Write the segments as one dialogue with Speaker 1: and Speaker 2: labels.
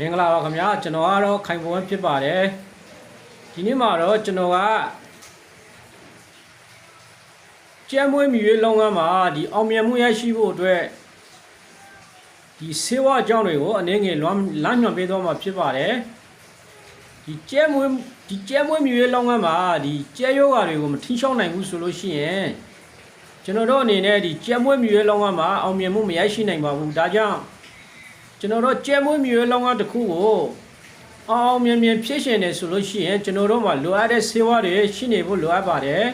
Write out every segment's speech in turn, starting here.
Speaker 1: မင်္ဂလာပါခင်ဗျာကျွန်တော်ကတော့ခိုင်ပုံဝဲဖြစ်ပါတယ်ဒီနေ့မှာတော့ကျွန်တော်ကကျဲမွေးမြူရေးလုပ်ငန်းမှာဒီအောင်မြင်မှုရရှိဖို့အတွက်ဒီဆေးဝါးအကြောင်းတွေကိုအနေငယ်လွမ်းလမ်းညွှန်ပေးသွားမှာဖြစ်ပါတယ်ဒီကျဲမွေးဒီကျဲမွေးမြူရေးလုပ်ငန်းမှာဒီကျဲယောဂါတွေကိုမထိရှောင်းနိုင်ဘူးဆိုလို့ရှိရင်ကျွန်တော်တို့အနေနဲ့ဒီကျဲမွေးမြူရေးလုပ်ငန်းမှာအောင်မြင်မှုမရရှိနိုင်ပါဘူးဒါကြောင့် ကျွန်တော်တို့ကျဲမွေးမြူရေးလောင်းကတစ်ခုကိုအောင်အောင်မြင်မြင်ဖြစ်ရှင်တယ်ဆိုလို့ရှိရင်ကျွန်တော်တို့မှာလိုအပ်တဲ့ဆေးဝါးတွေရှိနေဖို့လိုအပ်ပါတယ်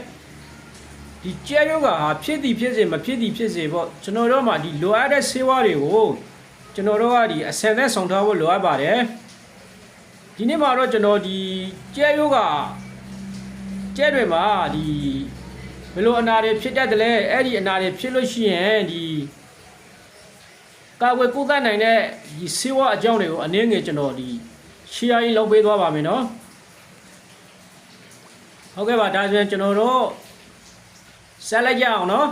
Speaker 1: ဒီကျဲယောဂဟာဖြစ်သည်ဖြစ်စေမဖြစ်သည်ဖြစ်စေပေါ့ကျွန်တော်တို့မှာဒီလိုအပ်တဲ့ဆေးဝါးတွေကိုကျွန်တော်တို့ကဒီအဆင်သက်ဆောင်ထားဖို့လိုအပ်ပါတယ်ဒီနေ့မှာတော့ကျွန်တော်ဒီကျဲယောဂကျဲတွေမှာဒီဘယ်လိုအနာတွေဖြစ်တတ်တယ်လဲအဲ့ဒီအနာတွေဖြစ်လို့ရှိရင်ဒီ ကာကွယ်ကုသနိုင်တဲ့ဒီဆေးဝါးအကြောင်းတွေကိုအနည်းငယ်ကျွန်တော်ဒီရှေ့အရင်လောက်ပေးသွားပါမယ်နော်ဟုတ်ကဲ့ပါဒါဆိုရင်ကျွန်တော်တို့ဆက်လိုက်ကြအောင်နော်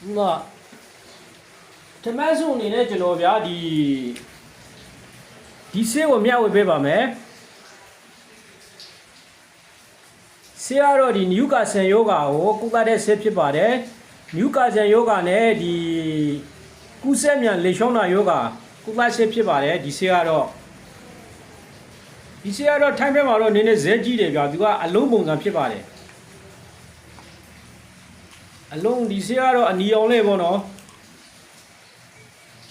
Speaker 1: ဒီမှာဓမ္မစုအနေနဲ့ကျွန်တော်ဗျာဒီ ဒီဆေးကိုမျှဝေပေးပါမယ်ဆေးကတော့ဒီနျူကာဆန်ယောဂါကိုကုသတဲ့ဆေးဖြစ်ပါတယ်နျူကာဆန်ယောဂါနဲ့ဒီကုဆက်မြန်လေရှောင်းတာယောဂါကုသဆေးဖြစ်ပါတယ်ဒီဆေးကတော့ဒီဆေးကတော့ထိုင်းဘက်မှာတော့နည်းနည်းဇဲကြီးတယ်ဗျာသူကအလုံးပုံစံဖြစ်ပါတယ်အလုံးဒီဆေးကတော့အနီအောင်လေးပေါ့နော်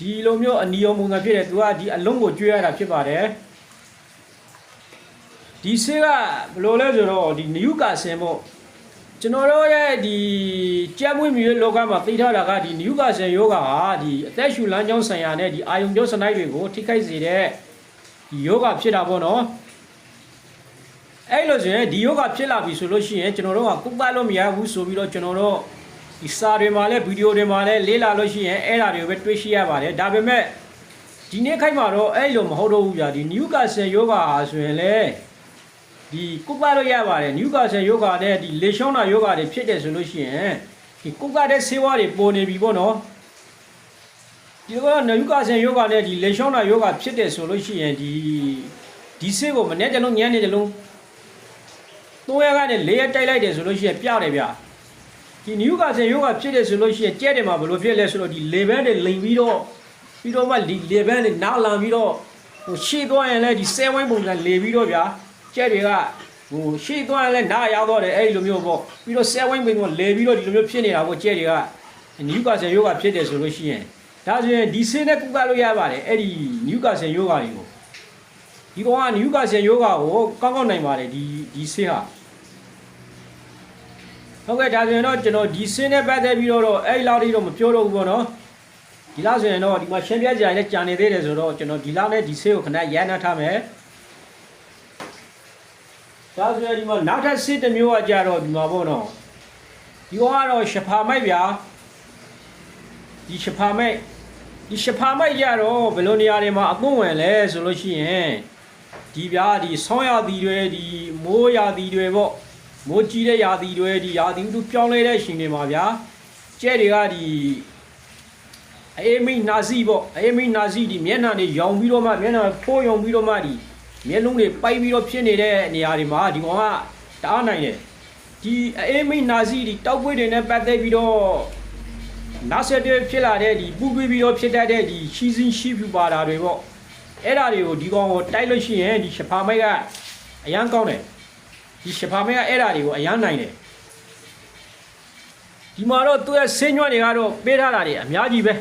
Speaker 1: ဒီလိုမျိုးအနီရောင်ပုံစံဖြစ်တယ်သူကဒီအလုံးကိုကျွေးရတာဖြစ်ပါတယ်ဒီဆေးကဘယ်လိုလဲဆိုတော့ဒီနယူကာဆင်ပေါ့ကျွန်တော်တို့ရဲ့ဒီကြက်မွေးမြူရဲ့လောကမှာသိထားတာကဒီနယူကာဆင်ယောဂဟာဒီအသက်ရှူလမ်းကြောင်းဆိုင်ရာနဲ့ဒီအာယုံကျောစနိုက်တွေကိုထိခိုက်စေတဲ့ဒီယောဂဖြစ်တာပေါ့နော်အဲ့လိုဆိုရင်ဒီယောဂဖြစ်လာပြီဆိုလို့ရှိရင်ကျွန်တော်တို့ကကုသလို့မရဘူးဆိုပြီးတော့ကျွန်တော်တို့ ဒီစာတွေမှာလည်းဗီဒီယိုတွေမှာလည်းလေးလာလို့ရှိရင်အဲ့ဒါတွေကိုပဲတွေးရှိရပါတယ်ဒါပေမဲ့ဒီနေ့ခိုက်မှာတော့အဲ့လိုမဟုတ်တော့ဘူးဗျာဒီနျူကာဆယ်ယောဂါဆိုရင်လေဒီကုပလို့ရပါတယ်နျူကာဆယ်ယောဂါနဲ့ဒီလေရှောင်းတာယောဂါတွေဖြစ်တယ်ဆိုလို့ရှိရင်ဒီကုကတဲ့ဆေးဝါးတွေပေါ်နေပြီပေါ့နော်ဒီကနျူကာဆယ်ယောဂါနဲ့ဒီလေရှောင်းတာယောဂါဖြစ်တယ်ဆိုလို့ရှိရင်ဒီဒီဆေးကိုမနေ့တလုံးညနေတလုံးသုံးရက်ကနေ၄ရက်တိုက်လိုက်တယ်ဆိုလို့ရှိရင်ပြတယ်ဗျာ ဒီနျူကာဆယ်ယောဂဖြစ်တယ်ဆိုလို့ရှိရင်ကြဲတယ်မှာဘယ်လိုဖြစ်လဲဆိုတော့ဒီ level တွေလိမ်ပြီးတော့ပြီးတော့မှဒီ level တွေနောက်လာပြီးတော့ဟိုရှေ့သွားရင်လည်းဒီ7ဝိုင်းပုံစံလေပြီးတော့ဗျာကြဲတွေကဟိုရှေ့သွားရင်လည်းနားရောက်တော့တယ်အဲ့ဒီလိုမျိုးပေါ့ပြီးတော့7ဝိုင်းပုံစံလေပြီးတော့ဒီလိုမျိုးဖြစ်နေတာပေါ့ကြဲတွေကနျူကာဆယ်ယောဂဖြစ်တယ်ဆိုလို့ရှိရင်ဒါဆိုရင်ဒီဆေးနဲ့ကုသလို့ရပါတယ်အဲ့ဒီနျူကာဆယ်ယောဂတွေကိုဒီကောင်ကနျူကာဆယ်ယောဂကိုကောင်းကောင်းနိုင်ပါတယ်ဒီဒီဆေးဟာ ဟုတ်ကဲ့ဒါဆိုရင်တော့ကျွန်တော်ဒီစင်းနဲ့ပတ်သက်ပြီးတော့အဲ့ဒီလောက်ထိတော့မပြောတော့ဘူးပေါ့နော်ဒီလောက်ဆိုရင်တော့ဒီမှာရှင်းပြကြရင်လည်းကြာနေသေးတယ်ဆိုတော့ကျွန်တော်ဒီလောက်နဲ့ဒီဆေးကိုခဏရန်နာထားမယ်ဒါဆိုရင်ဒီမှာနောက်ထပ်ဆေးတစ်မျိုးကကြတော့ဒီမှာပေါ့နော်ဒီကောင်ကတော့ရှဖာမိုက်ဗျာဒီရှဖာမိုက်ဒီရှဖာမိုက်ကြတော့ဘယ်လိုနေရာတွေမှာအကွင့်ဝင်လဲဆိုလို့ရှိရင်ဒီဗျာဒီဆောင်းရသည်တွေဒီမိုးရသည်တွေပေါ့ မိုးကြီးတဲ့ရာသီတွေဒီရာသီဥတုပြောင်းလဲတဲ့ရှင်တွေမှာဗျာကျဲတွေကဒီအေးမိနာစီပေါ့အေးမိနာစီဒီမျက်နှာတွေရောင်ပြီးတော့မှမျက်နှာဖိုးရောင်ပြီးတော့မှဒီမျက်လုံးတွေပိုက်ပြီးတော့ဖြစ်နေတဲ့နေရာတွေမှာဒီကောင်ကတအားနိုင်တယ်ဒီအေးမိနာစီဒီတောက်ပွေးတွေနဲ့ပတ်သက်ပြီးတော့နောက်ဆက်တွဲဖြစ်လာတဲ့ဒီပူပြီးပြီးတော့ဖြစ်တတ်တဲ့ဒီရှီစင်းရှီဖြူပါတာတွေပေါ့အဲ့ဒါတွေကိုဒီကောင်ကိုတိုက်လို့ရှိရင်ဒီရှဖာမိုက်ကအရန်ကောင်းတယ် ဒီရှဖာမဲကအဲ့ဓာတွေကိုအရန်နိုင်တယ်ဒီမှာတော့သူရဲ့ဆင်းညွှန်းတွေကတော့ပေးထားတာတွေအများကြီးပဲ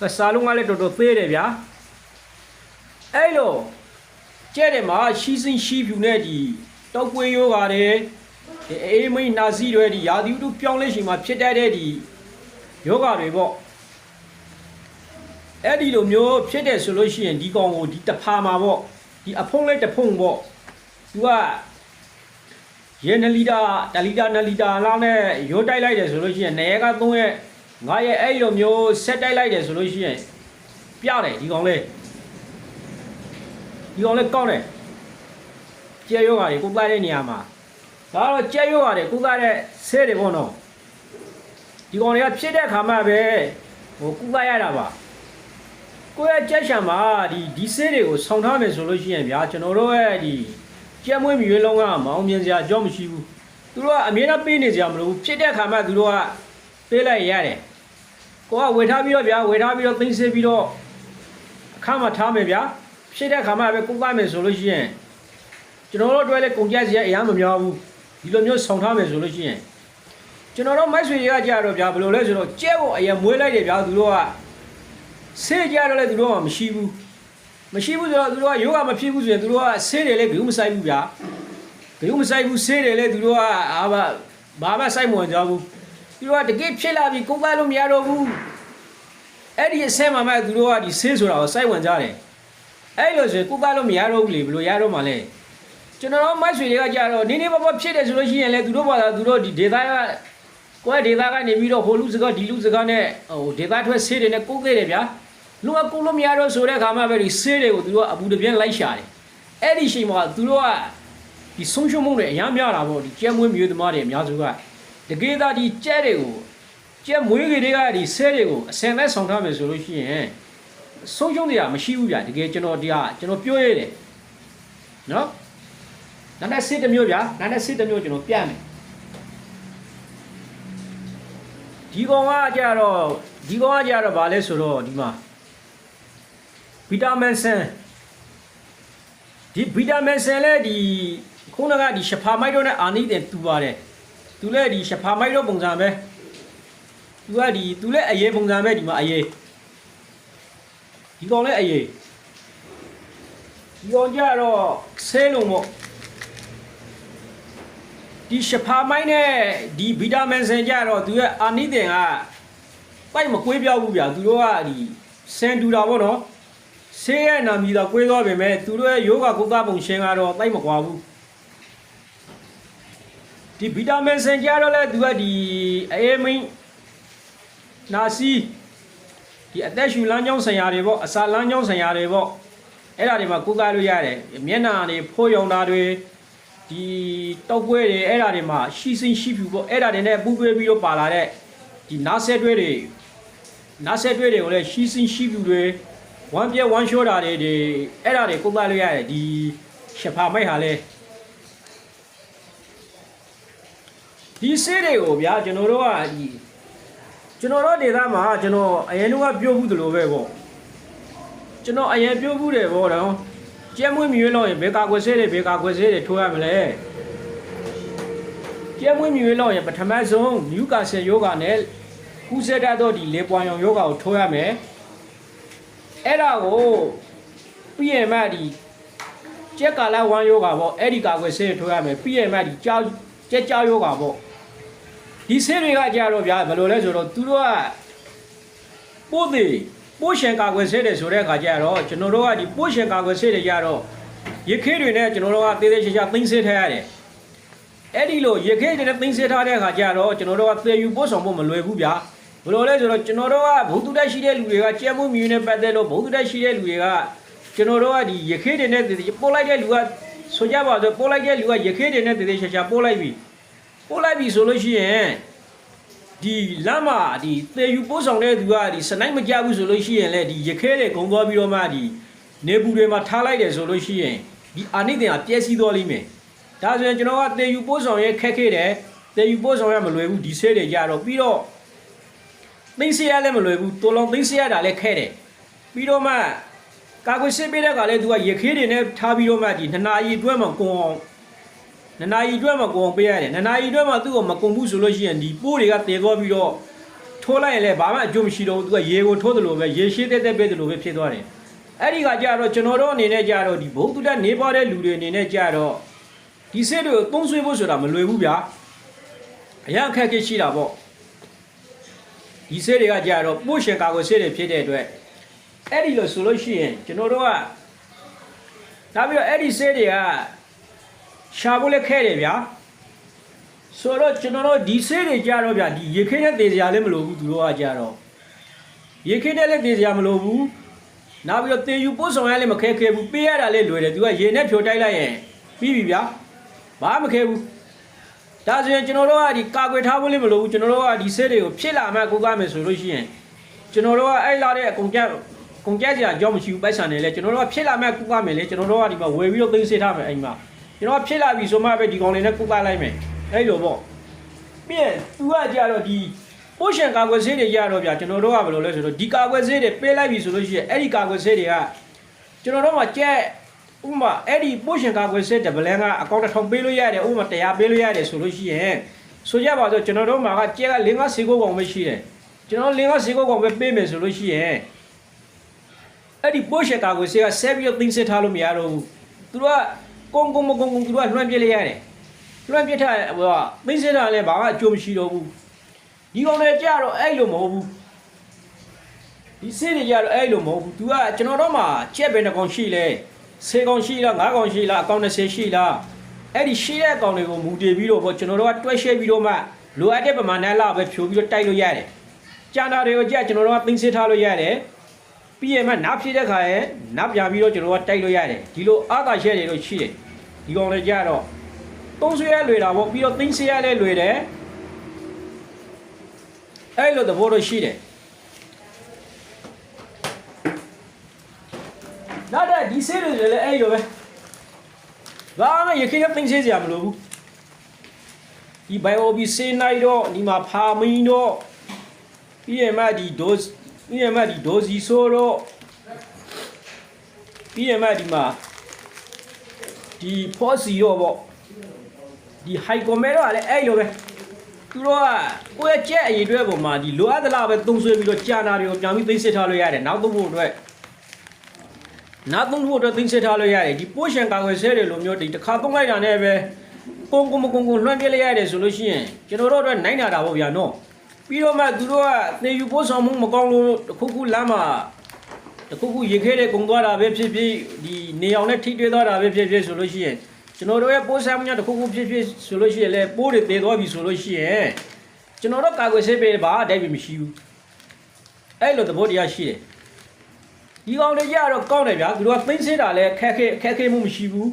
Speaker 1: သစာလုံးကလည်းတော်တော်သေးတယ်ဗျာအဲ့လိုကျဲတယ်မှာရှီစင်းရှီဖြူနဲ့ဒီတောက်ကွေးယောဂါတွေဒီအေးမိန်နာစီတွေဒီယာဒီဥတုပြောင်းလဲရှင်မှာဖြစ်တတ်တဲ့ဒီယောဂါတွေပေါ့အဲ့ဒီလိုမျိုးဖြစ်တယ်ဆိုလို့ရှိရင်ဒီကောင်ကိုဒီတဖာမှာပေါ့ဒီအဖုံးလေးတစ်ဖုံးပေါ့သူက ရေ2လီတာ1လီတာ2လီတာလောက်နဲ့ရိုးတိုက်လိုက်တယ်ဆိုလို့ရှိရင်နေရက3ရက်9ရက်အဲ့လိုမျိုးဆက်တိုက်လိုက်တယ်ဆိုလို့ရှိရင်ပြတယ်ဒီကောင်လေးဒီကောင်လေးကောင်းတယ်ကြက်ယောဂါတွေကုသတဲ့နေရာမှာဒါကတော့ကြက်ယောဂါတွေကုသတဲ့ဆေးတွေပေါ့နော်ဒီကောင်တွေကဖြစ်တဲ့ခါမှပဲဟိုကုသရတာပါကိုယ့်ရဲ့ကြက်ရှံမှာဒီဒီဆေးတွေကိုဆောင်းထားမယ်ဆိုလို့ရှိရင်ဗျာကျွန်တော်တို့ရဲ့ဒီ ကြက်မွေးမြွေးလုံးကမအောင်မြင်စရာအကြောင်းမရှိဘူးသူတို့ကအမြဲတမ်းပေးနေကြမလို့ဖြစ်တဲ့ခါမှသူတို့ကပေးလိုက်ရတယ်ကိုကဝေထားပြီးတော့ဗျာဝေထားပြီးတော့သိမ်းဆေးပြီးတော့အခါမှာထားမယ်ဗျာဖြစ်တဲ့ခါမှာပဲကုသမယ်ဆိုလို့ရှိရင်ကျွန်တော်တို့အတွက်လည်းကုန်ကြစရာအများမများဘူးဒီလိုမျိုးဆောင်ထားမယ်ဆိုလို့ရှိရင်ကျွန်တော်တို့မိုက်ဆွေတွေကကြတော့ဗျာဘယ်လိုလဲဆိုတော့ကြဲကိုအရင်မွေးလိုက်တယ်ဗျာသူတို့ကဆေးကြတော့လည်းသူတို့ကမရှိဘူး မရှိဘူးဆိုတော့သူတို့ကယောဂမဖြစ်ဘူးဆိုရင်သူတို့ကဆေးတွေလည်းဂရုမစိုက်ဘူးဗျာဂရုမစိုက်ဘူးဆေးတွေလည်းသူတို့ကအာဘာဘာမှစိုက်မဝင်ကြဘူးသူတို့ကတကယ်ဖြစ်လာပြီကုသလို့မရတော့ဘူးအဲ့ဒီအဆင့်မှာမှသူတို့ကဒီဆေးဆိုတာကိုစိုက်ဝင်ကြတယ်အဲ့လိုဆိုရင်ကုသလို့မရတော့ဘူးလေဘယ်လိုရတော့မှလဲကျွန်တော်တို့မိုက်ဆွေတွေကကြတော့နေနေပပဖြစ်တယ်ဆိုလို့ရှိရင်လေသူတို့ဘာသာသူတို့ဒီဒေတာကကိုယ့်ဒေတာကနေပြီးတော့ဟိုလူစကားဒီလူစကားနဲ့ဟိုဒေတာထွက်ဆေးတွေနဲ့ကုသေးတယ်ဗျာ လူကကုလို့မရတော့ဆိုတဲ့ခါမှပဲဒီဆေးတွေကိုသူတို့ကအပူတပြင်းလိုက်ရှာတယ်အဲ့ဒီချိန်မှာသူတို့ကဒီဆုံးရှုံးမှုတွေအများများတာပေါ့ဒီကျဲမွေးမျိုးသမားတွေအများစုကတကယ်သားဒီကျဲတွေကိုကျက်မွေးကလေးကဒီဆဲတွေကိုအစင်သက်ဆောင်ထားမယ်ဆိုလို့ရှိရင်ဆုံးရှုံးတွေကမရှိဘူးဗျာတကယ်ကျွန်တော်တရားကျွန်တော်ပြောရတယ်နော်နာနဲ့စစ်တစ်မျိုးဗျာနာနဲ့စစ်တစ်မျိုးကျွန်တော်ပြမယ်ဒီကောင်ကကြတော့ဒီကောင်ကကြတော့ဗာလဲဆိုတော့ဒီမှာ ဗီတာမင်ဆန်ဒီဗီတာမင်ဆန်လဲဒီခုနကဒီရှဖာမိုက်တို့နဲ့အာနိတဲ့တူပါတယ်သူလဲဒီရှဖာမိုက်တို့ပုံစံပဲသူကဒီသူလည်းအရေးပုံစံပဲဒီမှာအရေးဒီကောင်လည်းအရေးဒီကောင်ကြတော့ဆဲလုံးပေါ့ဒီရှဖာမိုင်းနဲ့ဒီဗီတာမင်ဆန်ကြတော့သူရဲ့အာနိသင်ကပိုက်မကွေးပြောက်ဘူးဗျာသူတို့ကဒီစန်တူတာပေါ့နော် ဆေးရဲ့နာမည်တော့ကွေးသွားပေမဲ့သူတို့ရဲ့ယောဂကုသပုံရှင်ကတော့ပိုက်မကွာဘူးဒီဗီတာမင်ဆန်ကြတော့လဲသူကဒီအေးမင်းနာစီဒီအသက်ရှူလမ်းကြောင်းဆိုင်ရာတွေပေါ့အစာလမ်းကြောင်းဆိုင်ရာတွေပေါ့အဲ့ဒါတွေမှာကုသလို့ရတယ်မျက်နှာတွေဖိုးယုံတာတွေဒီတောက်ပွဲတွေအဲ့ဒါတွေမှာရှိစင်းရှိဖြူပေါ့အဲ့ဒါတွေနဲ့ပူးတွဲပြီးတော့ပါလာတဲ့ဒီနားဆက်တွဲတွေနားဆက်တွဲတွေကိုလည်းရှိစင်းရှိဖြူတွေ ဝမ်းပြက်ဝမ်းလျှောတာတွေဒီအဲ့ဒါတွေကုသလို့ရတယ်ဒီရှဖာမိုက်ဟာလဲဒီဆေးတွေကိုဗျာကျွန်တော်တို့ကဒီကျွန်တော်တို့ဒေသမှာကျွန်တော်အရင်ကပြောဘူးသလိုပဲပေါ့ကျွန်တော်အရင်ပြောဘူးတယ်ပေါ့တော့ကျဲမွေးမြွေးလို့ရင်ဘယ်ကာကွယ်ဆေးတွေဘယ်ကာကွယ်ဆေးတွေထိုးရမလဲကျဲမွေးမြွေးလို့ရင်ပထမဆုံးမြူကာဆယ်ယောဂနဲ့ကုသတတ်သောဒီလေပွားရောင်ယောဂကိုထိုးရမယ် အဲ့ဒါကိုပြီးရင်မှဒီကျက်ကာလာဝမ်ယောဂပေါ့အဲ့ဒီကာကွယ်ဆေးတွေထိုးရမယ်ပြီးရင်မှဒီကြောက်ကျက်ကြောက်ယောဂပေါ့ဒီဆေးတွေကကြတော့ဗျာဘယ်လိုလဲဆိုတော့သူတို့ကပို့သေးပို့ရှင်ကာကွယ်ဆေးတယ်ဆိုတဲ့အခါကျတော့ကျွန်တော်တို့ကဒီပို့ရှင်ကာကွယ်ဆေးတွေကြတော့ရခေးတွေနဲ့ကျွန်တော်တို့ကသေးသေးချာချာသိမ်းဆေးထားရတယ်အဲ့ဒီလိုရခေးတွေနဲ့သိမ်းဆေးထားတဲ့အခါကျတော့ကျွန်တော်တို့ကသေယူပို့ဆောင်ဖို့မလွယ်ဘူးဗျာ ဘယ်လိုလဲဆိုတော့ကျွန်တော်တို့ကဘုသူတက်ရှိတဲ့လူတွေကကြက်မှုမြူနဲ့ပတ်သက်လို့ဘုသူတက်ရှိတဲ့လူတွေကကျွန်တော်တို့ကဒီရခေးတွေနဲ့သေသေးပို့လိုက်တဲ့လူကဆိုကြပါဆိုပို့လိုက်တဲ့လူကရခေးတွေနဲ့သေသေးချာချာပို့လိုက်ပြီပို့လိုက်ပြီဆိုလို့ရှိရင်ဒီလမ်းမှာဒီသေယူပို့ဆောင်တဲ့သူကဒီစနိုင်မကြဘူးဆိုလို့ရှိရင်လည်းဒီရခဲတွေဂုံသွားပြီးတော့မှဒီနေပူတွေမှာထားလိုက်တယ်ဆိုလို့ရှိရင်ဒီအာနိသင်ကပြည့်စည်သွားလိမ့်မယ်ဒါဆိုရင်ကျွန်တော်ကသေယူပို့ဆောင်ရဲ့ခက်ခဲတယ်သေယူပို့ဆောင်ရမလွယ်ဘူးဒီဆဲတွေကြတော့ပြီးတော့ သိမ်းဆရလည်းမလွယ်ဘူးတော်လုံးသိမ်းဆရတာလည်းခဲတယ်ပြီးတော့မှကာကွယ်စစ်ပေးတဲ့ကလည်းသူကရခဲတွေနဲ့ထားပြီးတော့မှဒီနှစ်နာရီအတွင်းမှာကုံအောင်နနာရီအတွက်မှကိုအောင်ပေးရတယ်နနာရီအတွက်မှသူ့ကိုမကုံဘူးဆိုလို့ရှိရင်ဒီပိုးတွေကတည်သွားပြီးတော့ထိုးလိုက်ရင်လည်းဘာမှအကျိုးမရှိတော့ဘူးသူကရေကိုထိုးတယ်လို့ပဲရေရှိတဲ့တဲ့ပဲတယ်လို့ပဲဖြစ်သွားတယ်အဲ့ဒီကကြတော့ကျွန်တော်တို့အနေနဲ့ကြတော့ဒီဘုံတုတ္တနေပါတဲ့လူတွေအနေနဲ့ကြတော့ဒီစိတ်တွေကိုသုံးဆွေးဖို့ဆိုတာမလွယ်ဘူးဗျာအရင်အခက်အခဲရှိတာပေါ့ ဒီစိတ်တွေကကြတော့ပို့ရှင်ကာကိုစိတ်တွေဖြစ်တဲ့အတွက်အဲ့ဒီလိုဆိုလို့ရှိရင်ကျွန်တော်တို့ကနောက်ပြီးတော့အဲ့ဒီစိတ်တွေကရှာဖို့လည်းခဲတယ်ဗျာဆိုတော့ကျွန်တော်တို့ဒီဆေးတွေကြတော့ဗျာဒီရေခင်းနဲ့တေစရာလည်းမလိုဘူးသူတို့ကကြတော့ရေခင်းနဲ့လည်းတေစရာမလိုဘူးနောက်ပြီးတော့တေယူပို့ဆောင်ရလည်းမခဲခဲဘူးပေးရတာလည်းလွယ်တယ်သူကရေနဲ့ဖြိုတိုက်လိုက်ရင်ပြီးပြီဗျာဘာမခဲဘူး ဒါဆိုရင်ကျွန်တော်တို့ကဒီကာကွယ်ထားဖို့လည်းမလိုဘူးကျွန်တော်တို့ကဒီဆေးတွေကိုဖြစ်လာမှကိုးကားမယ်ဆိုလို့ရှိရင်ကျွန်တော်တို့ကအဲ့လာတဲ့အကုန်ကြက်ကုန်ကြက်ကြအကြောင်းမရှိဘူးပိုက်ဆံနေလဲကျွန်တော်တို့ကဖြစ်လာမှကိုးကားမယ်လေကျွန်တော်တို့ကဒီမှာဝယ်ပြီးတော့သိမ်းဆေးထားမယ်အိမ်မှာကျွန်တော်ကဖြစ်လာပြီဆိုမှပဲဒီကောင်လေးနဲ့ကိုးကားလိုက်မယ်အဲ့လိုပေါ့ပြီးရင်သူကကြတော့ဒီပိုရှင်ကာကွယ်ဆေးတွေကြတော့ဗျာကျွန်တော်တို့ကဘယ်လိုလဲဆိုတော့ဒီကာကွယ်ဆေးတွေပေးလိုက်ပြီဆိုလို့ရှိရင်အဲ့ဒီကာကွယ်ဆေးတွေကကျွန်တော်တို့ကကြက် ဥပမာအဲ့ဒီပို့ရှင်ကာကွယ်စစ်တပလန်ကအကောင့်တစ်ထောင်ပေးလို့ရတယ်ဥပမာ100ပေးလို့ရတယ်ဆိုလို့ရှိရင်ဆိုကြပါတော့ကျွန်တော်တို့မှာကကျက်က5 5 6ကောင်ပဲရှိတယ်ကျွန်တော်5 5 6ကောင်ပဲပေးမယ်ဆိုလို့ရှိရင်အဲ့ဒီပို့ရှင်ကာကွယ်စစ်ကဆက်ပြီးတော့သိမ်းစစ်ထားလို့မရတော့ဘူးသူတို့ကကုန်းကုန်းမကုန်းကုန်းသူတို့ကလွှမ်းပြစ်လိုက်ရတယ်လွှမ်းပြစ်ထားဟိုကသိမ်းစစ်ထားလည်းဘာမှအကျိုးမရှိတော့ဘူးဒီကောင်တွေကြတော့အဲ့လိုမဟုတ်ဘူးဒီစစ်တွေကြတော့အဲ့လိုမဟုတ်ဘူး तू ကကျွန်တော်တို့မှာချက်ပဲတစ်ကောင်ရှိလဲ စေကောင်ရှိလားငါးကောင်ရှိလားအကောင်20ရှိလားအဲ့ဒီရှိတဲ့အကောင်တွေကိုမူတည်ပြီးတော့ပေါ့ကျွန်တော်တို့ကတွဲရှဲပြီးတော့မှလိုအပ်တဲ့ပမာဏလောက်ပဲဖြိုပြီးတော့တိုက်လို့ရတယ်။ကျန်တာတွေကိုကြက်ကျွန်တော်တို့ကသိမ်းစစ်ထားလို့ရတယ်။ပြီးရင်မှနားဖြည့်တဲ့ခါရဲ့နားပြန်ပြီးတော့ကျွန်တော်တို့ကတိုက်လို့ရတယ်။ဒီလိုအာသာရှဲတွေတော့ရှိတယ်။ဒီကောင်တွေကြတော့သုံးဆွဲရလွယ်တာပေါ့ပြီးတော့သိမ်းစစ်ရလဲလွယ်တယ်။အဲ့လိုသဘောတော့ရှိတယ်။ နောက်တဲ့ဒီဆေးတွေလည်းအဲ့လိုပဲဘာမှရခေကသိမ့်ဆေးစရာမလိုဘူးဒီဘိုင်အိုဘီဆေးနိုင်တော့ဒီမှာဖာမင်းတော့ပြီးရမှဒီဒိုးပြီးရမှဒီဒိုးစီဆိုတော့ပြီးရမှဒီမှာဒီဖောစီရောပေါ့ဒီဟိုက်ကွန်မဲတော့လည်းအဲ့လိုပဲသူတို့ကကိုယ့်ရဲ့ကြက်အရေးအတွက်ပုံမှာဒီလိုအပ်သလားပဲသုံးဆွဲပြီးတော့ကြာနာတွေကိုပြန်ပြီးသိမ်းစစ်ထားလို့ရတယ်နောက်သုံးဖို့အတွက် နာသုံးဖို့အတွက်သိမ်းစစ်ထားလို့ရတယ်ဒီပိုးရှင်ကာကွယ်ဆဲတွေလိုမျိုးဒီတစ်ခါသုံးလိုက်တာနဲ့ပဲကုန်းကုန်းမကုန်းကုန်းလွှမ်းပြလိုက်ရတယ်ဆိုလို့ရှိရင်ကျွန်တော်တို့အတွက်နိုင်တာတာပေါ့ဗျာနော်ပြီးတော့မှသူတို့ကသင်ယူပို့ဆောင်မှုမကောင်းလို့တစ်ခုခုလမ်းမှာတစ်ခုခုရေခဲတဲ့ကုံသွားတာပဲဖြစ်ဖြစ်ဒီနေအောင်နဲ့ထိတွေ့သွားတာပဲဖြစ်ဖြစ်ဆိုလို့ရှိရင်ကျွန်တော်တို့ရဲ့ပိုးဆမ်းမှုတစ်ခုခုဖြစ်ဖြစ်ဆိုလို့ရှိရင်လည်းပိုးတွေတည်သွားပြီဆိုလို့ရှိရင်ကျွန်တော်တို့ကာကွယ်ဆေးပေးဘာအတိုက်ပြီမရှိဘူးအဲ့လိုသဘောတရားရှိတယ် ဒီကောင်တွေကြတော့ကောင်းတယ်ဗျာသူတို့ကသိမ့်စစ်တာလည်းခက်ခဲခက်ခဲမှုမရှိဘူး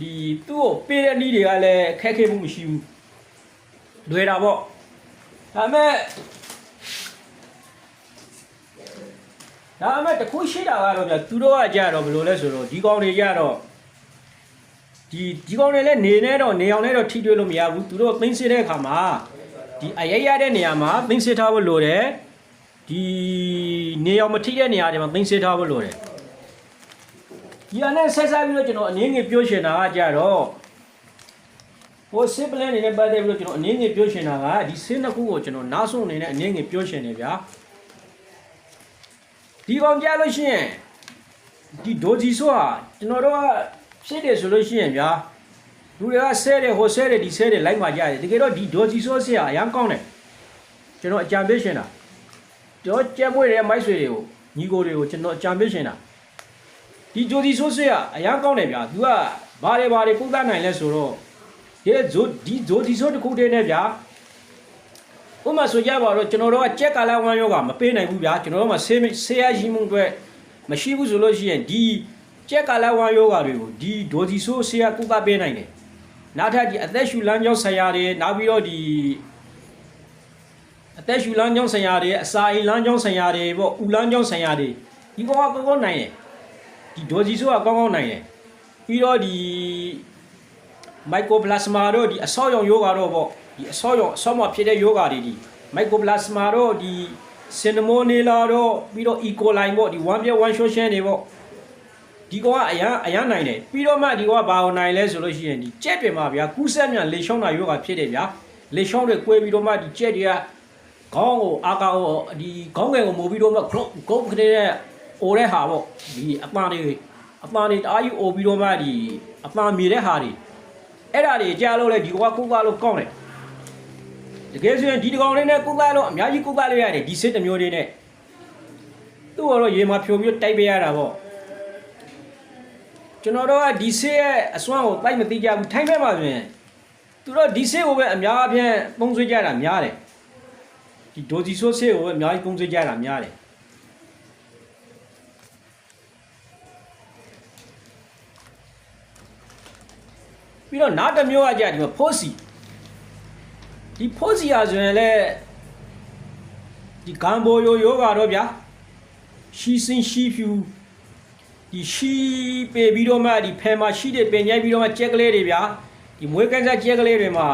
Speaker 1: ဒီသူ့ကိုပေးတဲ့နည်းတွေကလည်းခက်ခဲမှုမရှိဘူးလွယ်တာပေါ့ဒါပေမဲ့ဒါပေမဲ့တခုရှိတာကတော့ဗျာသူတို့ကကြတော့ဘယ်လိုလဲဆိုတော့ဒီကောင်တွေကြတော့ဒီဒီကောင်တွေလည်းနေနေတော့နေအောင်လည်းတော့ထိတွေ့လို့မရဘူးသူတို့သိမ့်စစ်တဲ့အခါမှာဒီအရေးရတဲ့နေရာမှာသိမ့်စစ်ထားဖို့လိုတယ် ဒီနေအောင်မထိတဲ့နေရာတွေမှာသိမ်းစစ်ထားဖို့လိုတယ်ဒီအနေနဲ့ဆက်စားပြီးတော့ကျွန်တော်အနေငယ်ပြောရှင်တာကကြတော့ဟိုစစ်ပလန်နေနဲ့ပတ်သက်ပြီးတော့ကျွန်တော်အနေငယ်ပြောရှင်တာကဒီစင်းနှစ်ခုကိုကျွန်တော်နားဆုံးအနေနဲ့အနေငယ်ပြောရှင်နေဗျာဒီကောင်ကြလို့ရှိရင်ဒီဒိုဂျီဆိုဟာကျွန်တော်တို့ကဖြစ်တယ်ဆိုလို့ရှိရင်ဗျာလူတွေကဆဲတယ်ဟိုဆဲတယ်ဒီဆဲတယ်လိုက်မှကြတယ်တကယ်တော့ဒီဒိုဂျီဆိုဆရာအရန်ကောင်းတယ်ကျွန်တော်အကြံပေးရှင်တာ ကျွန်တော်ကြက်မွေတဲ့မိုက်ဆွေတွေကိုညီကိုတွေကိုကျွန်တော်အကြံပေးရှင်တာဒီဂျိုဒီဆိုးဆွေးကအရန်ကောင်းတယ်ဗျာ तू ကဘာတွေဘာတွေကုသနိုင်လဲဆိုတော့ဒီဂျိုဒီဂျိုဒီဆိုးတစ်ခုတည်းနဲ့ဗျာဥပမာဆိုကြပါတော့ကျွန်တော်တို့ကကြက်ကလာဝမ်းယောဂမပေးနိုင်ဘူးဗျာကျွန်တော်တို့ကဆေးဆေးရရှိမှုအတွက်မရှိဘူးဆိုလို့ရှိရင်ဒီကြက်ကလာဝမ်းယောဂတွေကိုဒီဒိုဒီဆိုးဆေးရကုသပေးနိုင်တယ်နောက်ထပ်ဒီအသက်ရှူလမ်းကြောင်းဆရာတွေနောက်ပြီးတော့ဒီအ သက်ရှူလမ်းကြောင်းဆိုင်ရာတွေအစာအိမ်လမ်းကြောင်းဆိုင်ရာတွေပေါ့ဥလမ်းကြောင်းဆိုင်ရာတွေဒီကောင်ကကောင်းကောင်းနိုင်တယ်ဒီဒေါ်ဂျီဆိုကကောင်းကောင်းနိုင်တယ်ပြီးတော့ဒီမိုက်ကိုပလတ်စမာတို့ဒီအဆောရောင်ယောဂါတော့ပေါ့ဒီအဆောရောင်အဆောမှာဖြစ်တဲ့ယောဂါတွေဒီမိုက်ကိုပလတ်စမာတို့ဒီစင်နမိုနီလာတို့ပြီးတော့အီကိုလိုင်းပေါ့ဒီဝမ်ပြဝမ်ရှိုရှင်းတွေပေါ့ဒီကောင်ကအရန်အရန်နိုင်တယ်ပြီးတော့မှဒီကောင်ကဘာအောင်နိုင်လဲဆိုလို့ရှိရင်ဒီကြက်တွေမှာဗျာကူးဆက်မြန်လေရှောင်းတာယောဂါဖြစ်တယ်ဗျာလေရှောင်းတွေကွဲပြီးတော့မှဒီကြက်တွေက ခေါင်းကိုအာကာကိုဒီခေါင်းငယ်ကိုမိုးပြီးတော့မှဂရုတ်ဂုတ်ခတဲ့အိုတဲ့ဟာပေါ့ဒီအပန်းတွေအပန်းတွေတအားကြီးအိုပြီးတော့မှဒီအပန်းမြေတဲ့ဟာတွေအဲ့ဒါတွေကြားလို့လဲဒီကွာကုသလို့ကောင်းတယ်တကယ်ဆိုရင်ဒီတကောင်လေးနဲ့ကုသလို့အများကြီးကုသလို့ရတယ်ဒီစစ်တစ်မျိုးလေးနဲ့သူ့ကတော့ရေမှာဖြိုပြီးတိုက်ပေးရတာပေါ့ကျွန်တော်တို့ကဒီစစ်ရဲ့အစွမ်းကိုတိုက်မသိကြဘူးထိုင်းမဲ့ပါဆိုရင်သူတို့ဒီစစ်ကိုပဲအများအပြားပုံဆွေးကြတာများတယ် ဒီဒိုဂျီဆိုးဆေးကိုပဲအများကြီးပုံစံကြတာများတယ်ပြီးတော့နောက်တစ်မျိုးကကြာဒီမှာဖိုးစီဒီဖိုးစီဟာဆိုရင်လည်းဒီဂမ်ဘိုယိုယောဂါတော့ဗျာရှီစင်ရှီဖြူဒီရှီပေပြီးတော့မှဒီဖယ်မှာရှိတဲ့ပင်ညိုက်ပြီးတော့မှကြက်ကလေးတွေဗျာဒီမွေးကန်းစားကြက်ကလေးတွေမှာ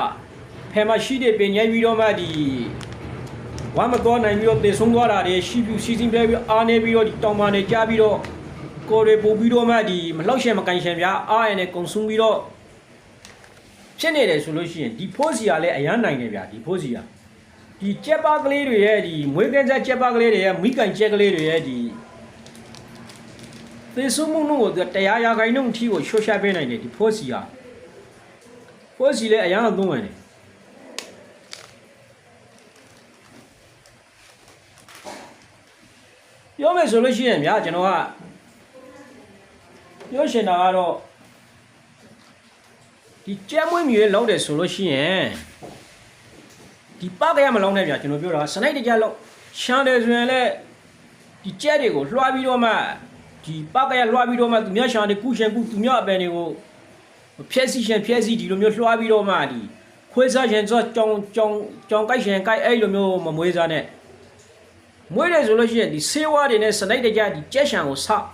Speaker 1: ဖယ်မှာရှိတဲ့ပင်ညိုက်ပြီးတော့မှဒီ ဝမ်းမတော်နိုင်ပြီးတော့သေဆုံးသွားတာတွေရှီဖြူရှီစင်ပြဲပြီးအားနေပြီးတော့ဒီတောင်ပန်တွေကြားပြီးတော့ကိုယ်တွေပို့ပြီးတော့မှဒီမလောက်ရှင်မကန်ရှင်ဗျာအားရနဲ့ကုံဆုံးပြီးတော့ဖြစ်နေတယ်ဆိုလို့ရှိရင်ဒီဖိုးစီကလည်းအရန်နိုင်တယ်ဗျာဒီဖိုးစီကဒီကြက်ပါကလေးတွေရဲ့ဒီမွေးကန်းစားကြက်ပါကလေးတွေရဲ့မိကန်ကြက်ကလေးတွေရဲ့ဒီသေဆုံးမှုနှုန်းကိုသူတရားရာခိုင်နှုန်းအထိကိုရှော့ရှာပေးနိုင်တယ်ဒီဖိုးစီကဖိုးစီလည်းအရန်အသုံးဝင်တယ် ပြောမယ်ဆိုလို့ရှိရင်ဗျာကျွန်တော်ကပြောရှင်တာကတော့ဒီကြက်မွေးမြူရဲ့လောက်တယ်ဆိုလို့ရှိရင်ဒီပကရမလောင်းနဲ့ဗျာကျွန်တော်ပြောတာစနိုက်တကြလောက်ရှမ်းတယ်ဆိုရင်လည်းဒီကြက်တွေကိုလွှားပြီးတော့မှဒီပကရလွှားပြီးတော့မှသူများရှမ်းတွေကုရှင်ကုသူများအပန်တွေကိုဖျက်စီရှင်ဖျက်စီဒီလိုမျိုးလွှားပြီးတော့မှဒီခွေးစားရှင်ဆိုကြောင်ကြောင်ကြောင်ကိုက်ရှင်ကိုက်အဲ့လိုမျိုးမမွေးစားနဲ့ မွေးတယ်ဆိုလို့ရှိရင်ဒီဆေးဝါးတွေနဲ့စနိုက်တကြဒီကြက်ရှံကိုဆောက်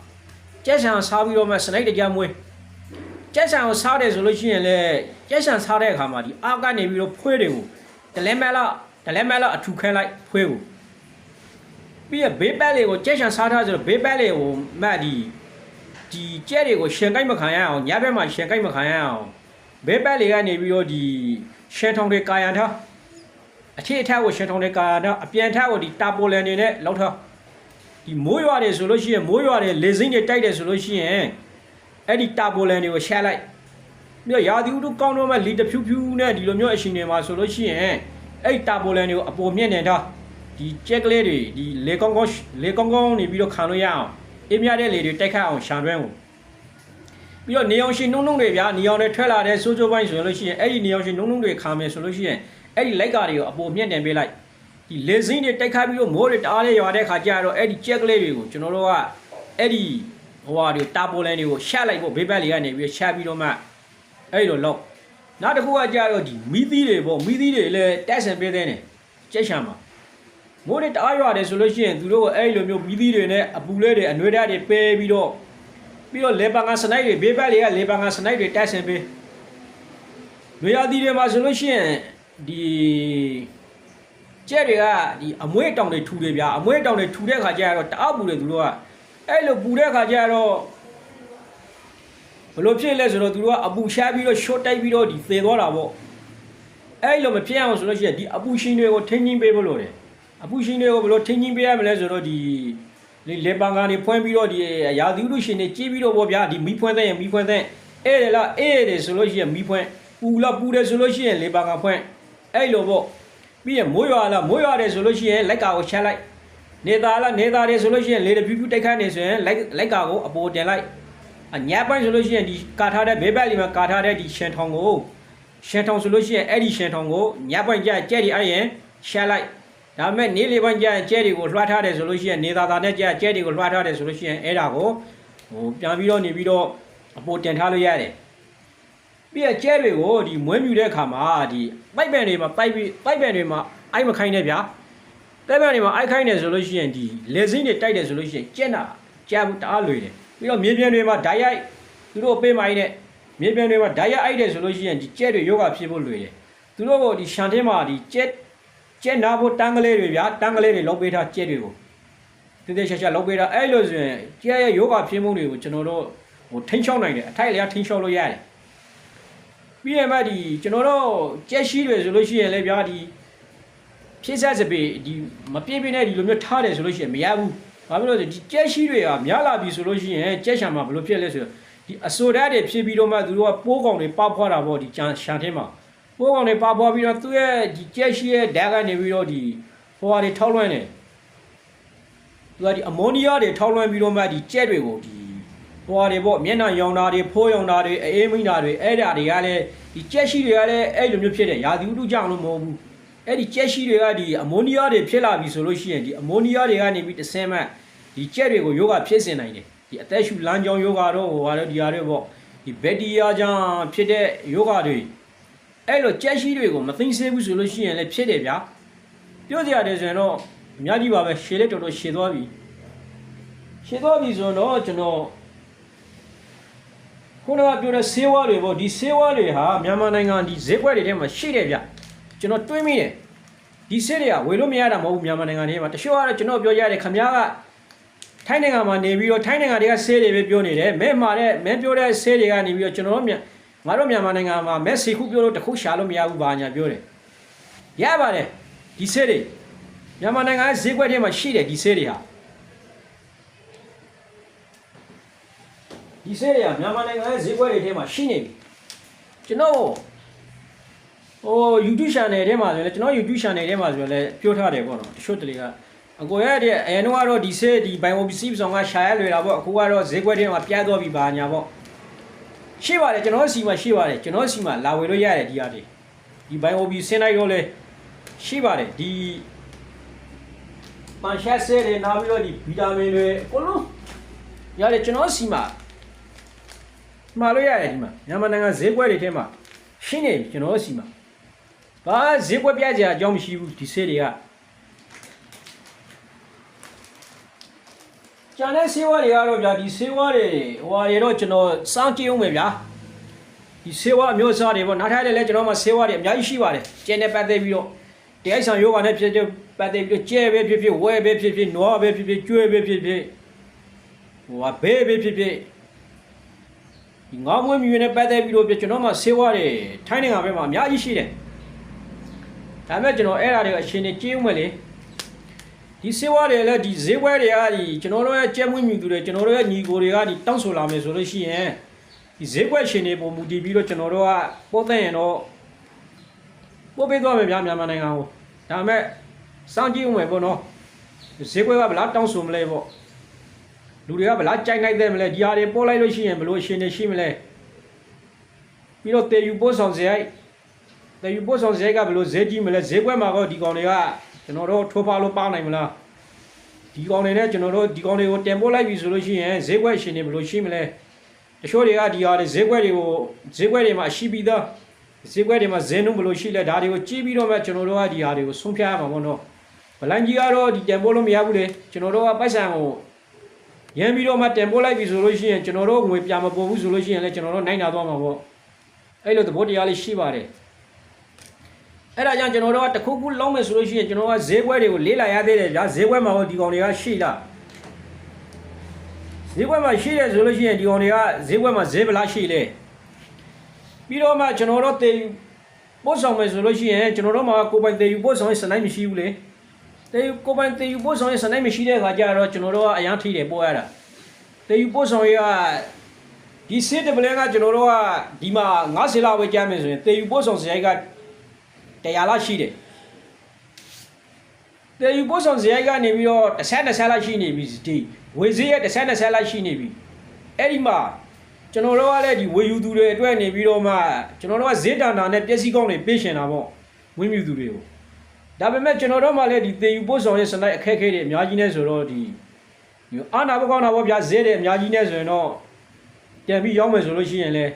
Speaker 1: ကြက်ရှံဆောက်ပြီးတော့မှစနိုက်တကြမွေးကြက်ဆန်ကိုစားတယ်ဆိုလို့ရှိရင်လည်းကြက်ဆန်စားတဲ့အခါမှာဒီအောက်ကနေပြီးတော့ဖွေးတွေကိုတလဲမဲလောက်တလဲမဲလောက်အထူခဲလိုက်ဖွေးကိုပြီးရဘေးပက်လေးကိုကြက်ဆန်စားထားဆိုတော့ဘေးပက်လေးကိုမတ်ဒီဒီကြက်တွေကိုရှင်ကိုက်မခံရအောင်ညဘက်မှာရှင်ကိုက်မခံရအောင်ဘေးပက်လေးကနေပြီးတော့ဒီရှင်ထုံတွေကာယံထား အထစ်အထက်ကိုရှင်ထုံတွေကာယံထားအပြန်ထက်ကိုဒီတာပိုလန်တွေနဲ့လောက်ထားဒီမိုးရွာတယ်ဆိုလို့ရှိရင်မိုးရွာတယ်လေစိမ့်တွေတိုက်တယ်ဆိုလို့ရှိရင်အဲ့ဒီတာပိုလန်တွေကိုရှက်လိုက်ပြီးတော့ရာသီဥတုကောင်းတော့မှလီတဖြူဖြူနဲ့ဒီလိုမျိုးအရှင်တွေမှာဆိုလို့ရှိရင်အဲ့ဒီတာပိုလန်တွေကိုအပေါ်မြင့်နေတာဒီကြက်ကလေးတွေဒီလေကောင်းကောင်းလေကောင်းကောင်းနေပြီးတော့ခံလို့ရအောင်အေးမြတဲ့လေတွေတိုက်ခတ်အောင်ရှာတွန်းကိုပြီးတော့နေအောင်ရှင်နှုံနှုံတွေဗျာနေအောင်တွေထွက်လာတဲ့စိုးစိုးပိုင်းဆိုလို့ရှိရင်အဲ့ဒီနေအောင်ရှင်နှုံနှုံတွေခံမယ်ဆိုလို့ရှိရင် အဲ့ဒီလိုက်ကာတွေကိုအပေါ်မြင့်တင်ပေးလိုက်ဒီလေစင်းတွေတိုက်ခတ်ပြီးတော့မိုးတွေတအားလေးရွာတဲ့ခါကျတော့အဲ့ဒီကြက်ကလေးတွေကိုကျွန်တော်တို့ကအဲ့ဒီဟိုဟာတွေတာပိုလန်တွေကိုရှာလိုက်ဖို့ဘေးဘက်လေးကနေပြီးရှာပြီးတော့မှအဲ့လိုလောက်နောက်တစ်ခုကကြတော့ဒီမီးသီးတွေပေါ့မီးသီးတွေလည်းတက်ဆန်ပေးတဲ့နေကြက်ချံမှာမိုးတွေတအားရွာတယ်ဆိုလို့ရှိရင်သူတို့ကအဲ့လိုမျိုးမီးသီးတွေနဲ့အပူလေးတွေအနှွေးဓာတ်တွေပေးပြီးတော့ပြီးတော့လေပန်ကစနိုက်တွေဘေးဘက်လေးကလေပန်ကစနိုက်တွေတက်ဆန်ပေးလူရသည်တွေမှာဆိုလို့ရှိရင် ဒီကျက်တွေကဒီအမွေးတောင်တွေထူတယ်ဗျာအမွေးတောင်တွေထူတဲ့ခါကျတော့တအားပူတယ်သူတို့ကအဲ့လိုပူတဲ့ခါကျတော့ဘလို့ဖြစ်လဲဆိုတော့သူတို့ကအပူရှားပြီးတော့ short တိုက်ပြီးတော့ဒီသေသွားတာပေါ့အဲ့လိုမဖြစ်အောင်ဆိုလို့ရှိရင်ဒီအပူရှင်တွေကိုထိန်းချင်းပေးဖို့လိုတယ်အပူရှင်တွေကိုဘယ်လိုထိန်းချင်းပေးရမလဲဆိုတော့ဒီလေလေပန်ကန်တွေဖွင့်ပြီးတော့ဒီရာသီဥတုရှင်တွေကြီးပြီးတော့ပေါ့ဗျာဒီမီးဖွင့်တဲ့ရင်မီးဖွင့်တဲ့အဲ့လေလားအဲ့တယ်ဆိုလို့ရှိရင်မီးဖွင့်ပူလားပူတယ်ဆိုလို့ရှိရင်လေပန်ကန်ဖွင့် အဲ့လိုပေါ့ပြီးရင်မိုးရွာလားမိုးရွာတယ်ဆိုလို့ရှိရင်လက်ကာကိုချက်လိုက်နေသားလားနေသားတယ်ဆိုလို့ရှိရင်လေတပြူးပြူးတိုက်ခတ်နေဆိုရင်လိုက်လိုက်ကာကိုအပေါ်တင်လိုက်အညာပိုင်းဆိုလို့ရှိရင်ဒီကာထားတဲ့ဘေးဘက်လီမှာကာထားတဲ့ဒီရှင်ထောင်ကိုရှင်ထောင်ဆိုလို့ရှိရင်အဲ့ဒီရှင်ထောင်ကိုညာပိုင်းကျကျဲဒီအဲ့ရင်ရှာလိုက်ဒါပေမဲ့နေလေပိုင်းကျရင်ကျဲတွေကိုလွှတ်ထားတယ်ဆိုလို့ရှိရင်နေသားသားနဲ့ကျကျဲတွေကိုလွှတ်ထားတယ်ဆိုလို့ရှိရင်အဲ့ဒါကိုဟိုပြန်ပြီးတော့နေပြီးတော့အပေါ်တင်ထားလို့ရတယ် ပြီးရကျဲတွေကိုဒီမွဲမြူတဲ့အခါမှာဒီပိုက်ပန်တွေမှာပိုက်ပြီးပိုက်ပန်တွေမှာအိုက်မခိုင်းနဲ့ဗျာတဲ့ဘက်နေမှာအိုက်ခိုင်းနေဆိုလို့ရှိရင်ဒီလေစင်းတွေတိုက်တယ်ဆိုလို့ရှိရင်ကျက်နာကြားဘူးတအားလွေတယ်ပြီးတော့မြေပြင်တွေမှာဓာတ်ရိုက်သူတို့ပေးမိုင်းနဲ့မြေပြင်တွေမှာဓာတ်ရိုက်အိုက်တယ်ဆိုလို့ရှိရင်ဒီကျက်တွေယောဂဖြစ်ဖို့လွေတယ်သူတို့ကဒီရှန်တင်းမှာဒီကျက်ကျက်နာဖို့တန်းကလေးတွေဗျာတန်းကလေးတွေလောက်ပေးထားကျက်တွေကိုတည်တည်ရှာရှာလောက်ပေးထားအဲ့လိုဆိုရင်ကျက်ရဲ့ယောဂဖြစ်မှုတွေကိုကျွန်တော်တို့ဟိုထိန်းချောင်းနိုင်တယ်အထိုက်လျားထိန်းချောင်းလို့ရတယ် ပြီးရင်မှဒီကျွန်တော်တို့ကျက်ရှိတွေဆိုလို့ရှိရင်လည်းဗျာဒီဖြည့်ဆက်စပေဒီမပြင်းပြင်းနဲ့ဒီလိုမျိုးထားတယ်ဆိုလို့ရှိရင်မရဘူး။ဘာဖြစ်လို့လဲဆိုဒီကြက်ရှိတွေကများလာပြီဆိုလို့ရှိရင်ကြက်ရှာမှာဘယ်လိုဖြစ်လဲဆိုတော့ဒီအဆိုဓာတ်တွေဖြစ်ပြီးတော့မှသူတို့ကပိုးကောင်တွေပဖွားတာပေါ့ဒီကြံရှာထဲမှာပိုးကောင်တွေပဖွားပြီးတော့သူ့ရဲ့ဒီကြက်ရှိရဲ့ဓာတ်ကနေပြီးတော့ဒီဟိုဟာတွေထောက်လွှမ်းတယ်။သူကဒီအမိုနီးယားတွေထောက်လွှမ်းပြီးတော့မှဒီကြက်တွေကိုဒီ ဟိုဟာတွေပေါ့မျက်နှာရောင်တာတွေဖိုးရောင်တာတွေအေးမိတာတွေအဲ့ဒါတွေကလည်းဒီကြက်ရှိတွေကလည်းအဲ့လိုမျိုးဖြစ်တယ်။ရာသီဥတုကြောင့်လို့မဟုတ်ဘူး။အဲ့ဒီကြက်ရှိတွေကဒီအမိုနီးယားတွေဖြစ်လာပြီဆိုလို့ရှိရင်ဒီအမိုနီးယားတွေကနေပြီးတစ်ဆင့်မှဒီကြက်တွေကိုယောဂဖြစ်စင်နိုင်တယ်ဒီအသက်ရှူလမ်းကြောင်းယောဂတော့ဟိုဟာတော့ဒီဟာတွေပေါ့ဒီဒီဘက်တီးယားကြောင့်ဖြစ်တဲ့ယောဂတွေအဲ့လိုကြက်ရှိတွေကိုမသိစေဘူးဆိုလို့ရှိရင်လည်းဖြစ်တယ်ဗျာပြောကြရတယ်ဆိုရင်တော့အများကြီးပါပဲရှည်လေးတော်တော်ရှည်သွားပြီရှည်သွားပြီဆိုတော့ကျွန်တော် ခုနကပြောတဲ့ဆေးဝါးတွေပေါ့ဒီဆေးဝါးတွေဟာမြန်မာနိုင်ငံဒီဈေးကွက်တွေထဲမှာရှိတယ်ဗျကျွန်တော်တွေးမိတယ်ဒီဆေးတွေကဝယ်လို့မရတာမဟုတ်ဘူးမြန်မာနိုင်ငံထဲမှာတချို့ကတော့ကျွန်တော်ပြောရတယ်ခမ ्या ကထိုင်းနိုင်ငံမှာနေပြီးတော့ထိုင်းနိုင်ငံတွေကဆေးတွေပဲပြောနေတယ်မဲမှာတဲ့မဲပြောတဲ့ဆေးတွေကနေပြီးတော့ကျွန်တော်တို့မြန်ငါတို့မြန်မာနိုင်ငံမှာမဲစီခုပြောလို့တစ်ခုရှာလို့မရဘူးဘာညာပြောတယ်ရပါတယ်ဒီဆေးတွေမြန်မာနိုင်ငံရဲ့ဈေးကွက်ထဲမှာရှိတယ်ဒီဆေးတွေဟာ ဒီဆေးတွေကမြန်မာနိုင်ငံရဲ့ဈေးကွက်တွေထဲမှာရှိနေပြီကျွန်တော်ဟို YouTube channel ထဲမှာဆိုရင်လည်းကျွန်တော် YouTube channel ထဲမှာဆိုရင်လည်းပြောထားတယ်ပေါ့နော်တချို့တလေကအကိုရတဲ့အရင်တော့ကတော့ဒီဆေးဒီ bio PC ဆောင်ကရှာရလွယ်တာပေါ့အခုကတော့ဈေးကွက်ထဲမှာပြတ်သွားပြီပါညာပေါ့ရှိပါတယ်ကျွန်တော်စီမှာရှိပါတယ်ကျွန်တော်စီမှာလာဝယ်လို့ရတယ်ဒီဟာတွေဒီ bio PC ဆင်းလိုက်တော့လေရှိပါတယ်ဒီပန်ရှာဆေးတွေနောက်ပြီးတော့ဒီဗီတာမင်တွေအကုန်လုံးရတယ်ကျွန်တော်စီမှာ မှာလို့ရတယ်ဒီမှာမြန်မာနိုင်ငံဈေးကွက်တွေထဲမှာရှင်းနေပြီကျွန်တော်စီမှာဘာဈေးကွက်ပြကြအကြောင်းမရှိဘူးဒီဆေးတွေကကျန်တဲ့ဆေးဝါးတွေကတော့ဗျာဒီဆေးဝါးတွေဟိုဟာတွေတော့ကျွန်တော်စောင့်ကြည့်အောင်မယ်ဗျာဒီဆေးဝါးအမျိုးအစားတွေပေါ့နောက်ထပ်လည်းလည်းကျွန်တော်မှဆေးဝါးတွေအများကြီးရှိပါတယ်ကျန်တဲ့ပတ်သက်ပြီးတော့တရားဆောင်ယောဂနဲ့ဖြစ်တဲ့ပတ်သက်ပြီးတော့ကျဲပဲဖြစ်ဖြစ်ဝဲပဲဖြစ်ဖြစ်နွားပဲဖြစ်ဖြစ်ကျွဲပဲဖြစ်ဖြစ်ဟိုဟာဘဲပဲဖြစ်ဖြစ်ဒီ ငါးမွေးမြူနဲ့ပတ်သက်ပြီးတော့ကျွန်တော်မှဆေးဝါးတွေထိုင်းနိုင်ငံဘက်မှာအများကြီးရှိတယ်ဒါပေမဲ့ကျွန်တော်အဲ့ဒါတွေအရှင်နေကြည့်ဦးမယ်လေဒီစေဝါတွေလည်းဒီဈေးဝဲတွေကဒီကျွန်တော်တို့ရဲ့ကြက်မွေးမြူသူတွေကျွန်တော်တို့ရဲ့ညီကိုတွေကဒီတောင်းဆိုလာမယ်ဆိုလို့ရှိရင်ဒီဈေးကွက်ရှင်တွေပုံမူတည်ပြီးတော့ကျွန်တော်တို့ကပို့တဲ့ရင်တော့ပို့ပေးသွားမယ်ဗျာမြန်မာနိုင်ငံကိုဒါပေမဲ့စောင့်ကြည့်ဦးမယ်ပေါ့နော်ဈေးကွက်ကဘလားတောင်းဆိုမလဲပေါ့ လူတွေကဘလားကြိုက်လိုက်တဲ့မလဲဒီဟာတွေပို့လိုက်လို့ရှိရင်ဘလို့ရှင်နေရှိမလဲပြီးတော့တေယူပို့ဆောင်စရိုက်တေယူပို့ဆောင်စရိုက်ကဘလို့ဈေးကြီးမလဲဈေးကွက်မှာကောဒီကောင်တွေကကျွန်တော်တို့ထိုးပါလို့ပေါနိုင်မလားဒီကောင်တွေနဲ့ကျွန်တော်တို့ဒီကောင်တွေကိုတင်ပို့လိုက်ပြီဆိုလို့ရှိရင်ဈေးကွက်ရှင်တွေဘယ်လိုရှိမလဲတချို့တွေကဒီဟာတွေဈေးကွက်တွေကိုဈေးကွက်တွေမှာရှိပြီးသားဈေးကွက်တွေမှာဈေးနှုန်းဘယ်လိုရှိလဲဒါတွေကိုကြည့်ပြီးတော့မှကျွန်တော်တို့ကဒီဟာတွေကိုဆုံးဖြတ်ရမှာပေါ့နော်ဗလန်ကြီးကတော့ဒီတင်ပို့လို့မရဘူးလေကျွန်တော်တို့ကပိုက်ဆံကို ရမ်းပြီးတော့မှတင်ပို့လိုက်ပြီဆိုလို့ရှိရင်ကျွန်တော်တို့ငွေပြန်မပေါ်ဘူးဆိုလို့ရှိရင်လည်းကျွန်တော်တို့နိုင်တာသွားမှာပေါ့အဲ့လိုသဘောတရားလေးရှိပါတယ်အဲ့ဒါကြောင့်ကျွန်တော်တို့ကတစ်ခုခုလုံးမယ်ဆိုလို့ရှိရင်ကျွန်တော်ကဈေးကွက်တွေကိုလေးလာရသေးတယ်ဗျာဈေးကွက်မှာဟောဒီကောင်တွေကရှိလားဈေးကွက်မှာရှိတယ်ဆိုလို့ရှိရင်ဒီကောင်တွေကဈေးကွက်မှာဈေးဗလားရှိလဲပြီးတော့မှကျွန်တော်တို့တေယူပို့ဆောင်မယ်ဆိုလို့ရှိရင်ကျွန်တော်တို့မှာကိုယ်ပိုင်တေယူပို့ဆောင်ရေးစနိုင်မရှိဘူးလေ တေယူကိုယ်ပိုင်တေယူပို့ဆောင်ရေးစနိုင်မရှိတဲ့အခါကျတော့ကျွန်တော်တို့ကအရန်ထိတယ်ပို့ရတာတေယူပို့ဆောင်ရေးကဒီစစ်တပလဲကကျွန်တော်တို့ကဒီမှာ90လောက်ပဲကြားမယ်ဆိုရင်တေယူပို့ဆောင်စရိုက်ကတရားလောက်ရှိတယ်။တေယူပို့ဆောင်ဇယိုက်ကနေပြီးတော့တစ်ဆက်တစ်ဆက်လောက်ရှိနေပြီဒီဝေဈေးရဲ့တစ်ဆက်တစ်ဆက်လောက်ရှိနေပြီ။အဲ့ဒီမှာကျွန်တော်တို့ကလည်းဒီဝေယူသူတွေအတွက်နေပြီးတော့မှကျွန်တော်တို့ကဈေးတန်တာနဲ့ပျက်စီးကောင်းတွေပေးရှင်တာပေါ့ဝင်းမြူသူတွေကို။ ဒါပေမဲ့ကျွန်တော်တို့မှလည်းဒီတေယူပို့ဆောင်ရဲ့စနိုက်အခက်အခဲတွေအများကြီးနေဆိုတော့ဒီဒီအာနာဘကောင်းတာပေါ့ဗျာဈေးတွေအများကြီးနေဆိုရင်တော့ပြန်ပြီးရောက်မယ်ဆိုလို့ရှိရင်လည်း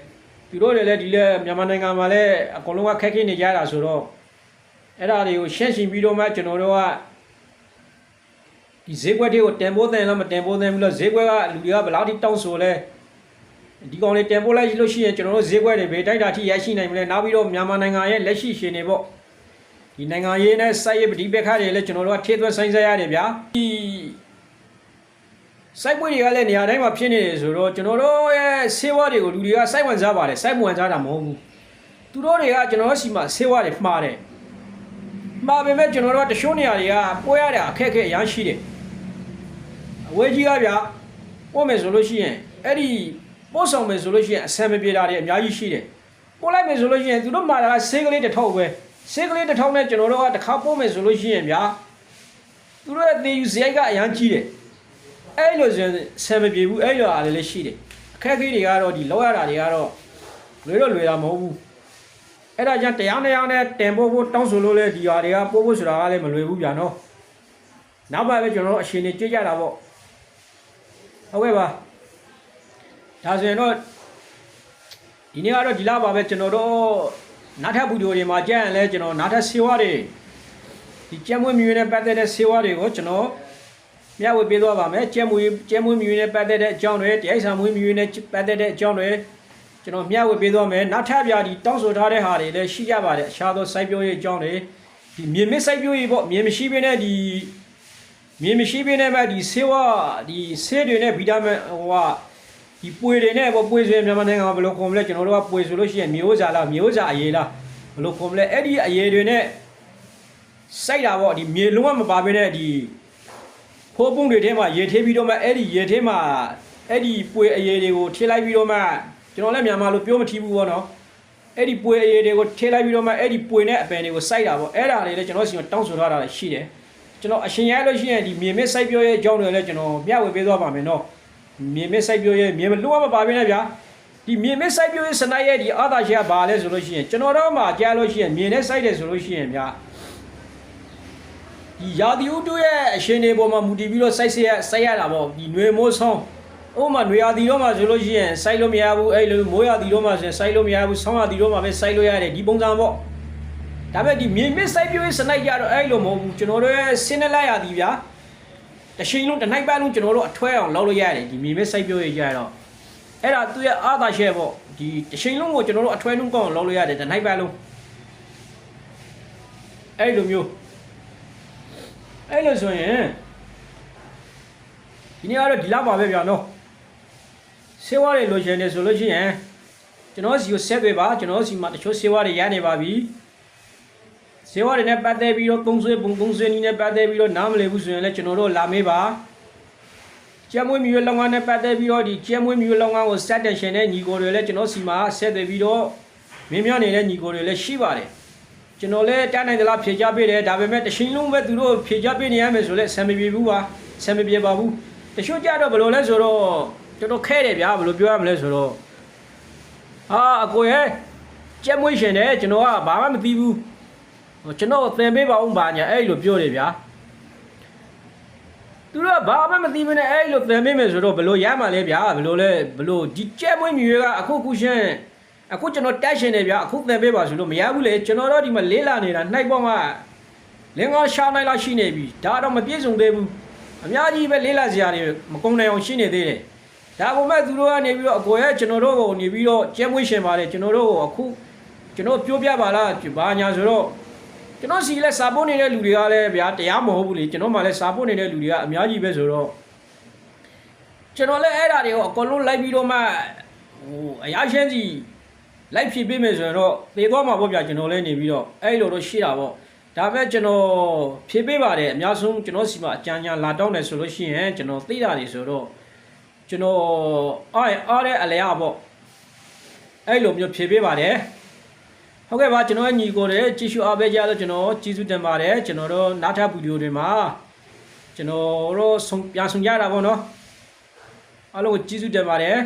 Speaker 1: သူတို့တွေလည်းဒီလဲမြန်မာနိုင်ငံမှာလည်းအကုန်လုံးကခက်ခဲနေကြတာဆိုတော့အဲ့ဒါတွေကိုရှင်းရှင်းပြီးတော့မှကျွန်တော်တို့ကဒီဈေးကွက်တွေကိုတန်ဖိုးတယ်လားမတန်ဖိုးတယ်ဘူးလားဈေးကွက်ကလူတွေကဘယ်လောက်ထိတောင်းဆိုလဲဒီကောင်လေးတန်ဖိုးလိုက်လို့ရှိရင်ကျွန်တော်တို့ဈေးကွက်တွေဘယ်တိုက်တာထိရရှိနိုင်မလဲနောက်ပြီးတော့မြန်မာနိုင်ငံရဲ့လက်ရှိရှင်နေပေါ့ ဒီနိုင်ငံရေးနဲ့စိုက်ရေးပဋိပက္ခတွေလည်းကျွန်တော်တို့ကထိသွက်ဆိုင်စားရတယ်ဗျာဒီစိုက်ပွဲတွေကလည်းနေရာတိုင်းမှာဖြစ်နေတယ်ဆိုတော့ကျွန်တော်တို့ရဲ့ဆေးဝါးတွေကိုလူတွေကစိုက်ဝင်စားပါတယ်စိုက်မဝင်စားတာမဟုတ်ဘူးသူတို့တွေကကျွန်တော်တို့စီမှာဆေးဝါးတွေမှားတယ်မှားပေမဲ့ကျွန်တော်တို့ကတချို့နေရာတွေကပွဲရတဲ့အခက်အခဲအများရှိတယ်အဝေးကြီးကဗျာပို့မယ်ဆိုလို့ရှိရင်အဲ့ဒီပို့ဆောင်မယ်ဆိုလို့ရှိရင်အဆင်မပြေတာတွေအများကြီးရှိတယ်ပို့လိုက်မယ်ဆိုလို့ရှိရင်သူတို့မှာတာကဆေးကလေးတစ်ထောက်ပဲ ဆေးကလေးတစ်ထောက်နဲ့ကျွန်တော်တို့ကတစ်ခါပို့မယ်ဆိုလို့ရှိရင်ဗျာသူတို့ရဲ့သေယူစရိုက်ကအများကြီးတယ်အဲ့လိုဆိုရင်ဆယ်မပြေဘူးအဲ့လိုအားလည်းရှိတယ်အခက်အခဲတွေကတော့ဒီလောက်ရတာတွေကတော့လွယ်တော့လွယ်တာမဟုတ်ဘူးအဲ့ဒါကြောင့်တရားနဲ့ရနဲ့တင်ဖို့ဖို့တောင်းဆိုလို့လဲဒီဟာတွေကပို့ဖို့ဆိုတာကလည်းမလွယ်ဘူးဗျာနော်နောက်ပါပဲကျွန်တော်တို့အရှင်နေကြည့်ကြတာပေါ့ဟုတ်ကဲ့ပါဒါဆိုရင်တော့ဒီနေ့ကတော့ဒီလောက်ပါပဲကျွန်တော်တို့ နားထပ်ဗီဒီယိုတွေမှာကြည့်ရင်လဲကျွန်တော်နားထပ်ဆေးဝါးတွေဒီကြက်မွေးမြူနဲ့ပတ်သက်တဲ့ဆေးဝါးတွေကိုကျွန်တော်မျှဝေပေးသွားပါမယ်ကြက်မွေးကြက်မွေးမြူနဲ့ပတ်သက်တဲ့အကြောင်းတွေတရားဆံမွေးမြူနဲ့ပတ်သက်တဲ့အကြောင်းတွေကျွန်တော်မျှဝေပေးသွားမယ်နောက်ထပ်ပြဒီတောင်းဆိုထားတဲ့ဟာတွေလည်းရှိကြပါတယ်အခြားသောစိုက်ပျိုးရေးအကြောင်းတွေဒီမြေမစ်စိုက်ပျိုးရေးပေါ့မြေမရှိဘဲနဲ့ဒီမြေမရှိဘဲနဲ့မှဒီဆေးဝါးဒီဆေးတွေနဲ့ဗီတာမင်ဟိုဟာ ဒီပွေတွေနဲ့ပေါ့ပွေဆိုရင်မြန်မာနိုင်ငံမှာဘယ်လိုခေါ်မလဲကျွန်တော်တို့ကပွေဆိုလို့ရှိရင်မျိုးစားလားမျိုးစားအရေးလားဘယ်လိုခေါ်မလဲအဲ့ဒီအရေးတွေနဲ့စိုက်တာပေါ့ဒီမြေလုံးဝမပါဘဲနဲ့ဒီဖိုးပုံးတွေထဲမှာရေထေးပြီးတော့မှအဲ့ဒီရေထဲမှာအဲ့ဒီပွေအရေးတွေကိုထည့်လိုက်ပြီးတော့မှကျွန်တော်လည်းမြန်မာလိုပြောမထီးဘူးပေါ့နော်အဲ့ဒီပွေအရေးတွေကိုထည့်လိုက်ပြီးတော့မှအဲ့ဒီပွေနဲ့အပင်တွေကိုစိုက်တာပေါ့အဲ့ဒါတွေလည်းကျွန်တော်စီမတောင်းဆိုထားတာလည်းရှိတယ်ကျွန်တော်အရှင်ရလို့ရှိရင်ဒီမြေမစ်စိုက်ပြောရဲ့အကြောင်းတွေလည်းကျွန်တော်မျှဝေပေးသွားပါမယ်နော် မြေမစ်စိုက်ပြောရဲ့မြေမလုံးဝမပါဘဲနဲ့ဗျာဒီမြေမစ်စိုက်ပြောရဲ့စနိုက်ရဲ့ဒီအာသာရှိကဘာလဲဆိုလို့ရှိရင်ကျွန်တော်တို့မှကြားလို့ရှိရင်မြေနဲ့စိုက်တယ်ဆိုလို့ရှိရင်ဗျာ ဒီရာသီဥတုရဲ့အရှင်တွေပေါ်မှာမူတည်ပြီးတော့စိုက်ဆက်ရစိုက်ရတာပေါ့ဒီຫນွေမိုးဆောင်းဥပမာຫນွေရာသီတော့မှဆိုလို့ရှိရင်စိုက်လို့မရဘူးအဲ့လိုမိုးရာသီတော့မှဆိုရင်စိုက်လို့မရဘူးဆောင်းရာသီတော့မှပဲစိုက်လို့ရတယ်ဒီပုံစံပေါ့ဒါပေမဲ့ဒီမြေမစ်စိုက်ပြိုးရေးစနိုက်ကြတော့အဲ့လိုမဟုတ်ဘူးကျွန်တော်တို့ရဲ့စင်းနေလိုက်ရသည်ဗျာ တစ်ချိန်လုံးတစ်နိုင်ပတ်လုံးကျွန်တော်တို့အထွဲအောင်လုပ်လို့ရတယ်ဒီမြေမစ်စိုက်ပြိုးရေးကြတော့အဲ့ဒါသူ့ရဲ့အာသာရှဲပေါ့ဒီတစ်ချိန်လုံးကိုကျွန်တော်တို့အထွဲလုံးကောင်းအောင်လုပ်လို့ရတယ်တစ်နိုင်ပတ်လုံးအဲ့လိုမျိုးအဲ့လိုဆိုရင်ဒီနေ့ကတော့ဒီလောက်ပါပဲဗျာနော်ဆေးဝါးတွေလိုချင်တယ်ဆိုလို့ရှိရင်ကျွန်တော်စီကိုဆက်ပေးပါကျွန်တော်စီမှာတချို့ဆေးဝါးတွေရနေပါပြီ ဆေးဝါးတွေနဲ့ပတ်သက်ပြီးတော့သုံးဆွဲပုံသုံးဆွဲနည်းနဲ့ပတ်သက်ပြီးတော့နားမလည်ဘူးဆိုရင်လည်းကျွန်တော်တို့လာမေးပါကျဲမွေးမြူလောင်ငန်းနဲ့ပတ်သက်ပြီးတော့ဒီကျဲမွေးမြူလောင်ငန်းကိုစက်တန်ရှင်တဲ့ညီကိုတွေလည်းကျွန်တော်စီမှာဆက်သွယ်ပြီးတော့မင်းများနေတဲ့ညီကိုတွေလည်းရှိပါတယ်ကျွန်တော်လည်းတန်းနိုင်သလားဖြေချပေးတယ်ဒါပေမဲ့တရှင်လုံးပဲသူတို့ဖြေချပေးနေရမယ်ဆိုလဲဆံမပြေဘူးပါဆံမပြေပါဘူးတချို့ကြတော့ဘယ်လိုလဲဆိုတော့တော်တော်ခဲတယ်ဗျာဘယ်လိုပြောရမလဲဆိုတော့အာအကိုရဲ့ကြက်မွေးရှင်တယ်ကျွန်တော်ကဘာမှမသိဘူးဟို ကျွန်တော်သင်ပေးပါဦးပါညာအဲ့လိုပြောတယ်ဗျာသူတို့ကဘာမှမသိမနဲ့အဲ့လိုသင်ပေးမယ်ဆိုတော့ဘယ်လိုရမှာလဲဗျာဘယ်လိုလဲဘယ်လိုဒီကြက်မွေးမြူကအခုခုရှင်အခုကျွန်တော်တက်ရှင်နေဗျာအခုသင်ပေးပါဆိုလို့မရဘူးလေကျွန်တော်တို့ဒီမှာလေးလာနေတာနှိုက်ပေါင်းကလင်းကောင်းရှားနိုင်လောက်ရှိနေပြီဒါတော့မပြည့်စုံသေးဘူးအများကြီးပဲလေးလာစရာတွေမကုန်နိုင်အောင်ရှိနေသေးတယ်ဒါပေမဲ့သူတို့ကနေပြီးတော့အကိုရဲ့ကျွန်တော်တို့ကိုနေပြီးတော့ကျဲမွေးရှင်ပါတယ်ကျွန်တော်တို့ကိုအခုကျွန်တော်ပြောပြပါလားဘာညာဆိုတော့ ကျွန်တော်စီလဲစာပို့နေတဲ့လူတွေကလည်းဗျာတရားမဟုတ်ဘူးလေကျွန်တော်မှလည်းစာပို့နေတဲ့လူတွေကအများကြီးပဲဆိုတော့ကျွန်တော်လည်းအဲ့ဒါတွေကိုအကုန်လုံးလိုက်ပြီးတော့မှဟိုအရာရှင်းစီလိုက်ဖြည့်ပေးမယ်ဆိုရင်တော့သေသွားမှာပေါ့ဗျာကျွန်တော်လည်းနေပြီးတော့အဲ့လိုတော့ရှိတာပေါ့ဒါပေမဲ့ကျွန်တော်ဖြည့်ပေးပါတယ်အများဆုံးကျွန်တော်စီမှာအကြံဉာဏ်လာတောင်းတယ်ဆိုလို့ရှိရင်ကျွန်တော်သိတာနေဆိုတော့ကျွန်တော်အားရအားတဲ့အလျားပေါ့အဲ့လိုမျိုးဖြည့်ပေးပါတယ် ဟုတ်ကဲ့ပါကျွန်တော်ရဲ့ညီကိုတဲ့ကြည့်ရှုအားပေးကြလို့ကျွန်တော်ကျေးဇူးတင်ပါတယ်ကျွန်တော်တို့နောက်ထပ်ဗီဒီယိုတွေမှာကျွန်တော်တို့ဆုံးပြန်ဆောင်ကြတာပေါ့နော်အားလုံးကိုကျေးဇူးတင်ပါတယ်